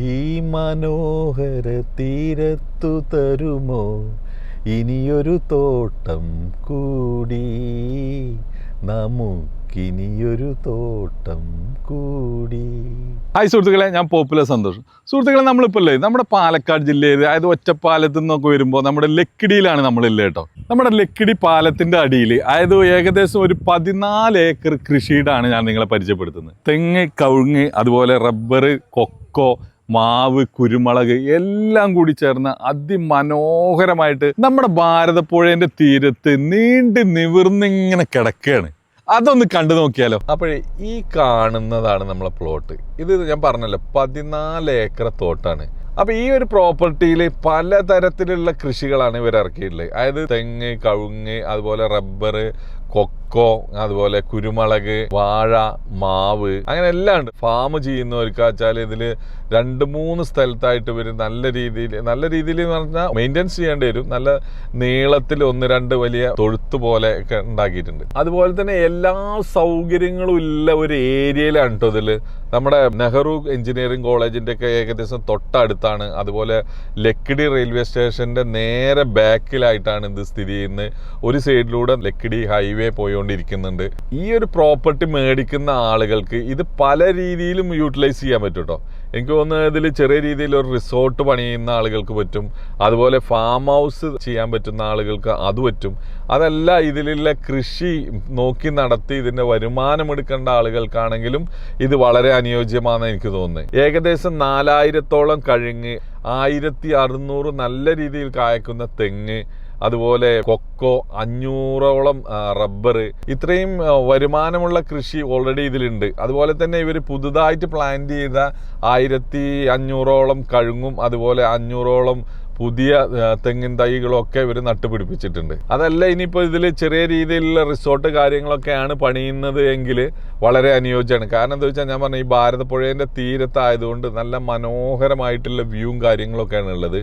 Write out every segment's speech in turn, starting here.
ഈ മനോഹര തീരത്തു തരുമോ? ഇനിയൊരു തോട്ടം കൂടി. നമുക്കിനിയൊരു തോട്ടം കൂടി. ഹായ് സുഹൃത്തുക്കളെ ഞാൻ പോപ്പുലർ സന്തോഷം. സുഹൃത്തുക്കളെ നമ്മളിപ്പോൾ അല്ലേ നമ്മുടെ പാലക്കാട് ജില്ലയിൽ അതായത് ഒറ്റപ്പാലത്ത് നിന്നൊക്കെ വരുമ്പോൾ നമ്മുടെ ലക്കിടിയിലാണ് നമ്മളില്ലേ കേട്ടോ നമ്മുടെ ലക്കിടി പാലത്തിന്റെ അടിയിൽ അതായത് ഏകദേശം ഒരു പതിനാല് ഏക്കർ കൃഷിയിടാണ് ഞാൻ നിങ്ങളെ പരിചയപ്പെടുത്തുന്നത്. തെങ്ങ് കവുങ്ങ് അതുപോലെ റബ്ബർ കൊക്കോ മാവ് കുരുമുളക് എല്ലാം കൂടി ചേർന്ന് അതിമനോഹരമായിട്ട് നമ്മുടെ ഭാരതപ്പുഴേന്റെ തീരത്ത് നീണ്ടു നിവർന്നിങ്ങനെ കിടക്കുകയാണ്. അതൊന്ന് കണ്ടു നോക്കിയാലോ? അപ്പോഴേ ഈ കാണുന്നതാണ് നമ്മളെ പ്ലോട്ട് ഇത് ഞാൻ പറഞ്ഞല്ലോ പതിനാല് ഏക്കർ തോട്ടാണ്. അപ്പൊ ഈ ഒരു പ്രോപ്പർട്ടിയിൽ പലതരത്തിലുള്ള കൃഷികളാണ് ഇവർ ഇറക്കിയിട്ടുള്ളത്. അതായത് തെങ്ങ് കവുങ്ങ് അതുപോലെ റബ്ബർ കൊക്കോ അതുപോലെ കുരുമുളക് വാഴ മാവ് അങ്ങനെ എല്ലാം ഉണ്ട്. ഫാം ചെയ്യുന്നവർക്ക് വെച്ചാൽ ഇതിൽ രണ്ട് മൂന്ന് സ്ഥലത്തായിട്ട് ഇവർ നല്ല രീതിയിൽ നല്ല രീതിയിൽ എന്ന് പറഞ്ഞാൽ മെയിന്റെനൻസ് ചെയ്യേണ്ടി വരും. നല്ല നീളത്തിൽ ഒന്ന് രണ്ട് വലിയ തൊഴുത്ത് പോലെ ഒക്കെ ഉണ്ടാക്കിയിട്ടുണ്ട്. അതുപോലെ തന്നെ എല്ലാ സൗകര്യങ്ങളും ഉള്ള ഒരു ഏരിയയിലാണ് കേട്ടോ ഇതിൽ നമ്മുടെ നെഹ്റു എഞ്ചിനീയറിംഗ് കോളേജിന്റെ ഒക്കെ ഏകദേശം തൊട്ടടുത്താണ്. അതുപോലെ ലക്കിടി റെയിൽവേ സ്റ്റേഷന്റെ നേരെ ബാക്കിലായിട്ടാണ് ഇത് സ്ഥിതി ചെയ്യുന്നത്. ഒരു സൈഡിലൂടെ ലക്കിടി ഹൈവേ പോയിക്കൊണ്ടിരിക്കുന്നുണ്ട് ഈ ഒരു പ്രോപ്പർട്ടി മേടിക്കുന്ന ആളുകൾക്ക് ഇത് പല രീതിയിലും യൂട്ടിലൈസ് ചെയ്യാൻ പറ്റും കേട്ടോ എനിക്ക് തോന്നുന്നത് ഇതിൽ ചെറിയ രീതിയിൽ ഒരു റിസോർട്ട് പണിയുന്ന ആളുകൾക്ക് പറ്റും. അതുപോലെ ഫാം ഹൗസ് ചെയ്യാൻ പറ്റുന്ന ആളുകൾക്ക് അത് പറ്റും. അതല്ല ഇതിലുള്ള കൃഷി നോക്കി നടത്തി ഇതിന്റെ വരുമാനം എടുക്കേണ്ട ആളുകൾക്കാണെങ്കിലും ഇത് വളരെ അനുയോജ്യമാണെന്ന് എനിക്ക് തോന്നുന്നത്. ഏകദേശം നാലായിരത്തോളം കഴിഞ്ഞ് ആയിരത്തി അറുന്നൂറ് നല്ല രീതിയിൽ കായ്ക്കുന്ന തെങ്ങ് അതുപോലെ കൊക്കോ അഞ്ഞൂറോളം റബ്ബർ. ഇത്രയും വരുമാനമുള്ള കൃഷി ഓൾറെഡി ഇതിലുണ്ട്. അതുപോലെ തന്നെ ഇവർ പുതുതായിട്ട് പ്ലാന്റ് ചെയ്ത ആയിരത്തി അഞ്ഞൂറോളം കഴുങ്ങും അതുപോലെ അഞ്ഞൂറോളം പുതിയ തെങ്ങിൻ തൈകളൊക്കെ ഇവർ നട്ടുപിടിപ്പിച്ചിട്ടുണ്ട്. അതല്ല ഇനിയിപ്പോൾ ഇതിൽ ചെറിയ രീതിയിലുള്ള റിസോർട്ട് കാര്യങ്ങളൊക്കെയാണ് പണിയുന്നത് എങ്കിൽ വളരെ അനുയോജ്യമാണ്. കാരണം എന്താ വെച്ചാൽ ഞാൻ പറഞ്ഞു ഈ ഭാരതപ്പുഴേന്റെ തീരത്തായതുകൊണ്ട് നല്ല മനോഹരമായിട്ടുള്ള വ്യൂവും കാര്യങ്ങളൊക്കെയാണ് ഉള്ളത്.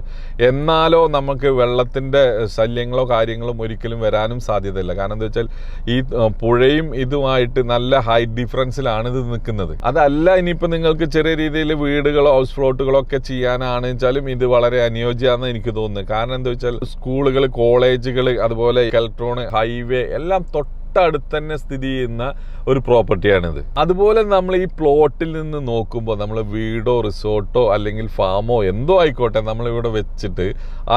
എന്നാലോ നമുക്ക് വെള്ളത്തിന്റെ ശല്യങ്ങളോ കാര്യങ്ങളും ഒരിക്കലും വരാനും സാധ്യതയില്ല. കാരണം എന്താ വെച്ചാൽ ഈ പുഴയും ഇതുമായിട്ട് നല്ല ഹൈറ്റ് ഡിഫറൻസിലാണ് ഇത് നിൽക്കുന്നത്. അതല്ല ഇനിയിപ്പോൾ നിങ്ങൾക്ക് ചെറിയ രീതിയിൽ വീടുകളോ ഹൗസ് ഫ്ലോട്ടുകളോ ഒക്കെ ചെയ്യാനാണെന്ന് വെച്ചാലും ഇത് വളരെ അനുയോജ്യമാണെന്ന് എനിക്ക് തോന്നുന്നത് കാരണം എന്താ വെച്ചാൽ സ്കൂളുകൾ കോളേജുകൾ അതുപോലെ ഇലക്ട്രോൺ ഹൈവേ എല്ലാം തൊട്ടടുത്ത് തന്നെ സ്ഥിതി ചെയ്യുന്ന ഒരു പ്രോപ്പർട്ടിയാണിത്. അതുപോലെ നമ്മൾ ഈ പ്ലോട്ടിൽ നിന്ന് നോക്കുമ്പോൾ നമ്മൾ വീടോ റിസോർട്ടോ അല്ലെങ്കിൽ ഫാമോ എന്തോ ആയിക്കോട്ടെ നമ്മൾ ഇവിടെ വെച്ചിട്ട്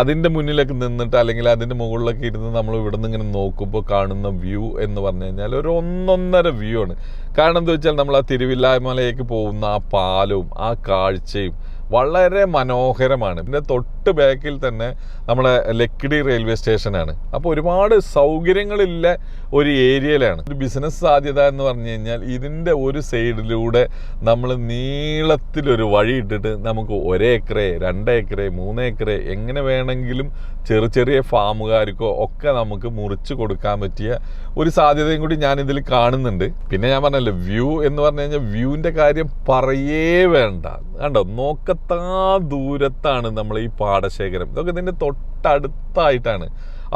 അതിന്റെ മുന്നിലൊക്കെ നിന്നിട്ട് അല്ലെങ്കിൽ അതിന്റെ മുകളിലൊക്കെ ഇരുന്ന് നമ്മൾ ഇവിടെ നിന്ന് ഇങ്ങനെ നോക്കുമ്പോൾ കാണുന്ന വ്യൂ എന്ന് പറഞ്ഞു കഴിഞ്ഞാൽ ഒരു ഒന്നൊന്നര വ്യൂ ആണ്. കാരണം എന്താ വെച്ചാൽ നമ്മൾ ആ തിരുവില്ലായ്മലയിലേക്ക് പോകുന്ന ആ പാലവും ആ കാഴ്ചയും വളരെ മനോഹരമാണ്. പിന്നെ തൊട്ട് ബാക്കിൽ തന്നെ നമ്മുടെ ലക്കിടി റെയിൽവേ സ്റ്റേഷനാണ് അപ്പോൾ ഒരുപാട് സൗകര്യങ്ങളില്ല ഒരു ഏരിയയിലാണ്. ഒരു ബിസിനസ് സാധ്യത എന്ന് പറഞ്ഞു കഴിഞ്ഞാൽ ഇതിന്റെ ഒരു സൈഡിലൂടെ നമ്മൾ നീളത്തിലൊരു വഴി ഇട്ടിട്ട് നമുക്ക് ഒരേക്കറെ രണ്ടേക്കറെ മൂന്നേക്കറെ എങ്ങനെ വേണമെങ്കിലും ചെറു ചെറിയ ഫാമുകാർക്കോ ഒക്കെ നമുക്ക് മുറിച്ച് കൊടുക്കാൻ പറ്റിയ ഒരു സാധ്യതയും കൂടി ഞാൻ ഇതിൽ കാണുന്നുണ്ട്. പിന്നെ ഞാൻ പറഞ്ഞല്ലോ വ്യൂ എന്ന് പറഞ്ഞു കഴിഞ്ഞാൽ വ്യൂവിന്റെ കാര്യം പറയേ വേണ്ട. കണ്ടോ? നോക്കത്താ ദൂരത്താണ് നമ്മൾ ഈ പാടശേഖരം. ഇതൊക്കെ ഇതിന്റെ തൊട്ടടുത്തായിട്ടാണ്.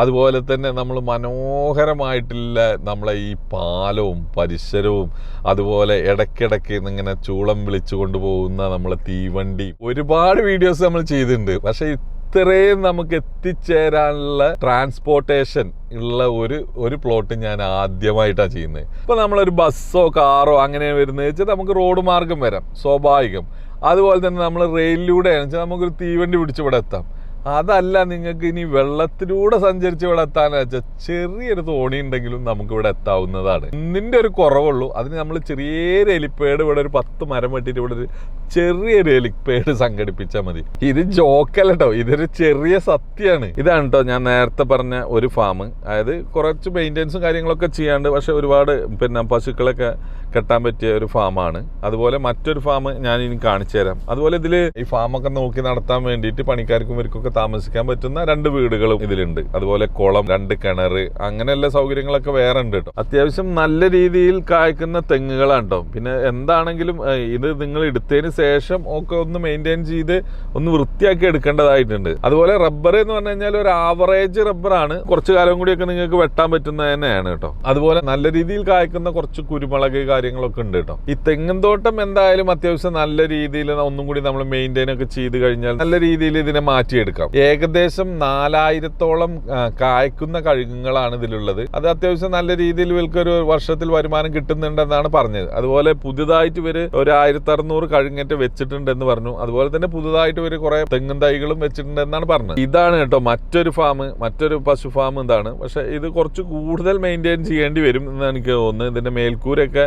അതുപോലെ തന്നെ നമ്മൾ മനോഹരമായിട്ടുള്ള നമ്മളെ ഈ പാലവും പരിസരവും അതുപോലെ ഇടയ്ക്കിടയ്ക്ക് ഇങ്ങനെ ചൂളം വിളിച്ചു കൊണ്ടുപോകുന്ന നമ്മളെ തീവണ്ടി. ഒരുപാട് വീഡിയോസ് നമ്മൾ ചെയ്തിട്ടുണ്ട്. പക്ഷേ ഇത്രയും നമുക്ക് എത്തിച്ചേരാനുള്ള ട്രാൻസ്പോർട്ടേഷൻ ഉള്ള ഒരു ഒരു പ്ലോട്ട് ഞാൻ ആദ്യമായിട്ടാണ് ചെയ്യുന്നത്. ഇപ്പോൾ നമ്മളൊരു ബസ്സോ കാറോ അങ്ങനെ വരുന്നത് വെച്ചാൽ നമുക്ക് റോഡ് മാർഗം വരാം. സ്വാഭാവികം. അതുപോലെ തന്നെ നമ്മൾ റെയിലിലൂടെ വെച്ചാൽ നമുക്കൊരു തീവണ്ടി പിടിച്ച് ഇവിടെ എത്താം. അതല്ല നിങ്ങൾക്ക് ഇനി വെള്ളത്തിലൂടെ സഞ്ചരിച്ച് ഇവിടെ എത്താന്ന് വെച്ചാൽ ചെറിയൊരു തോണി ഉണ്ടെങ്കിലും നമുക്ക് ഇവിടെ എത്താവുന്നതാണ്. ഇതിന്റെ ഒരു കുറവുള്ളൂ. അതിന് നമ്മൾ ചെറിയൊരു എലിപ്പേഡ് ഇവിടെ ഒരു പത്ത് മരം വെട്ടിയിട്ട് ഇവിടെ ഒരു ചെറിയൊരു എലിപ്പേഡ് സംഘടിപ്പിച്ചാൽ മതി. ഇത് ജോക്കല്ല കേട്ടോ ഇതൊരു ചെറിയ സത്യമാണ് ഇതാണ് കേട്ടോ ഞാൻ നേരത്തെ പറഞ്ഞ ഒരു ഫാം അതായത് കുറച്ച് മെയിന്റെനൻസും കാര്യങ്ങളൊക്കെ ചെയ്യാണ്ട് പക്ഷെ ഒരുപാട് പിന്നെ പശുക്കളൊക്കെ കെട്ടാൻ പറ്റിയ ഒരു ഫാമാണ്. അതുപോലെ മറ്റൊരു ഫാം ഞാൻ ഇനി കാണിച്ചു തരാം. അതുപോലെ ഇതിൽ ഈ ഫാമൊക്കെ നോക്കി നടത്താൻ വേണ്ടിയിട്ട് പണിക്കാർക്കും ഇവർക്കൊക്കെ താമസിക്കാൻ പറ്റുന്ന രണ്ട് വീടുകളും ഇതിലുണ്ട്. അതുപോലെ കുളം രണ്ട് കിണർ അങ്ങനെയുള്ള സൗകര്യങ്ങളൊക്കെ വേറെ ഉണ്ട് കേട്ടോ. അത്യാവശ്യം നല്ല രീതിയിൽ കായ്ക്കുന്ന തെങ്ങുകളാണ് കേട്ടോ. പിന്നെ എന്താണെങ്കിലും ഇത് നിങ്ങൾ എടുത്തതിന് ശേഷം ഒക്കെ ഒന്ന് മെയിന്റെയിൻ ചെയ്ത് ഒന്ന് വൃത്തിയാക്കി എടുക്കേണ്ടതായിട്ടുണ്ട്. അതുപോലെ റബ്ബർ എന്ന് പറഞ്ഞു കഴിഞ്ഞാൽ ഒരു ആവറേജ് റബ്ബറാണ് കുറച്ച് കാലം കൂടിയൊക്കെ നിങ്ങൾക്ക് വെട്ടാൻ പറ്റുന്ന തന്നെയാണ് കേട്ടോ. അതുപോലെ നല്ല രീതിയിൽ കായ്ക്കുന്ന കുറച്ച് കുരുമുളക് കാര്യങ്ങളൊക്കെ ഉണ്ട് കേട്ടോ. ഈ തെങ്ങും തോട്ടം എന്തായാലും അത്യാവശ്യം നല്ല രീതിയിൽ ഒന്നും കൂടി നമ്മൾ മെയിന്റെയിൻ ഒക്കെ ചെയ്ത് കഴിഞ്ഞാൽ നല്ല രീതിയിൽ ഇതിനെ മാറ്റിയെടുക്കാം. ഏകദേശം നാലായിരത്തോളം കായ്ക്കുന്ന കഴുകുകളാണ് ഇതിലുള്ളത്. അത് അത്യാവശ്യം നല്ല രീതിയിൽ ഇവർക്ക് ഒരു വർഷത്തിൽ വരുമാനം കിട്ടുന്നുണ്ടെന്നാണ് പറഞ്ഞത്. അതുപോലെ പുതുതായിട്ട് ഇവർ ഒരു ആയിരത്തി അറുന്നൂറ് കഴുങ്ങേറ്റ് വെച്ചിട്ടുണ്ടെന്ന് പറഞ്ഞു. അതുപോലെ തന്നെ പുതുതായിട്ട് ഇവർ കുറെ തെങ്ങും തൈകളും വെച്ചിട്ടുണ്ടെന്നാണ് പറഞ്ഞത്. ഇതാണ് കേട്ടോ മറ്റൊരു ഫാം മറ്റൊരു പശു ഫാം ഇതാണ്. പക്ഷെ ഇത് കുറച്ച് കൂടുതൽ മെയിന്റെയിൻ ചെയ്യേണ്ടി വരും എന്ന് എനിക്ക് തോന്നുന്നു ഇതിന്റെ മേൽക്കൂരൊക്കെ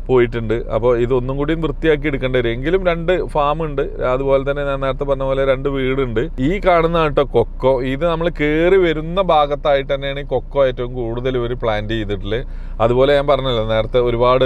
പോയിട്ടുണ്ട്. അപ്പോൾ ഇതൊന്നും കൂടി വൃത്തിയാക്കി എടുക്കേണ്ടി വരും. എങ്കിലും രണ്ട് ഫാം ഉണ്ട്. അതുപോലെ തന്നെ ഞാൻ നേരത്തെ പറഞ്ഞ പോലെ രണ്ട് വീടുണ്ട്. ഈ കാണുന്ന കേട്ടോ കൊക്കോ. ഇത് നമ്മൾ കയറി വരുന്ന ഭാഗത്തായിട്ട് തന്നെയാണ് ഈ കൊക്കോ ഏറ്റവും കൂടുതൽ ഇവർ പ്ലാന്റ് ചെയ്തിട്ടുള്ളത് അതുപോലെ ഞാൻ പറഞ്ഞല്ലോ നേരത്തെ ഒരുപാട്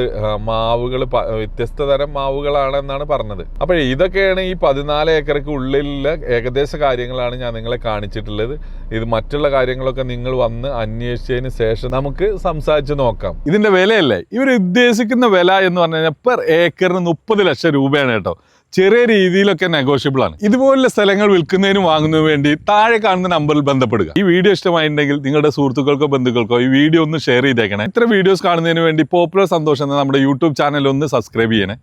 മാവുകൾ വ്യത്യസ്ത തരം മാവുകളാണെന്നാണ് പറഞ്ഞത്. അപ്പോൾ ഇതൊക്കെയാണ് ഈ പതിനാല് ഏക്കർക്ക് ഉള്ളിലുള്ള ഏകദേശ കാര്യങ്ങളാണ് ഞാൻ നിങ്ങളെ കാണിച്ചിട്ടുള്ളത്. ഇത് മറ്റുള്ള കാര്യങ്ങളൊക്കെ നിങ്ങൾ വന്ന് അന്വേഷിച്ചതിന് ശേഷം നമുക്ക് സംസാരിച്ച് നോക്കാം. ഇതിന്റെ വിലയല്ലേ? ഇവർ ഉദ്ദേശിക്കുന്ന വില എന്ന് പറഞ്ഞു കഴിഞ്ഞാൽ പെർ ഏക്കറിന് മുപ്പത് ലക്ഷം രൂപയാണ് കേട്ടോ. ചെറിയ രീതിയിലൊക്കെ നെഗോഷ്യബിൾ ആണ്. ഇതുപോലുള്ള സ്ഥലങ്ങൾ വിൽക്കുന്നതിനും വാങ്ങുന്നതിനും വേണ്ടി താഴെ കാണുന്ന നമ്പറിൽ ബന്ധപ്പെടുക. ഈ വീഡിയോ ഇഷ്ടമായിട്ടുണ്ടെങ്കിൽ നിങ്ങളുടെ സുഹൃത്തുക്കൾക്കോ ബന്ധുക്കൾക്കോ ഈ വീഡിയോ ഒന്ന് ഷെയർ ചെയ്തേക്കണേ. ഇത്ര വീഡിയോസ് കാണുന്നതിന് വേണ്ടി പോപ്പുലർ സന്തോഷം എന്ന നമ്മുടെ യൂട്യൂബ് ചാനൽ ഒന്ന് സബ്സ്ക്രൈബ് ചെയ്യണേ.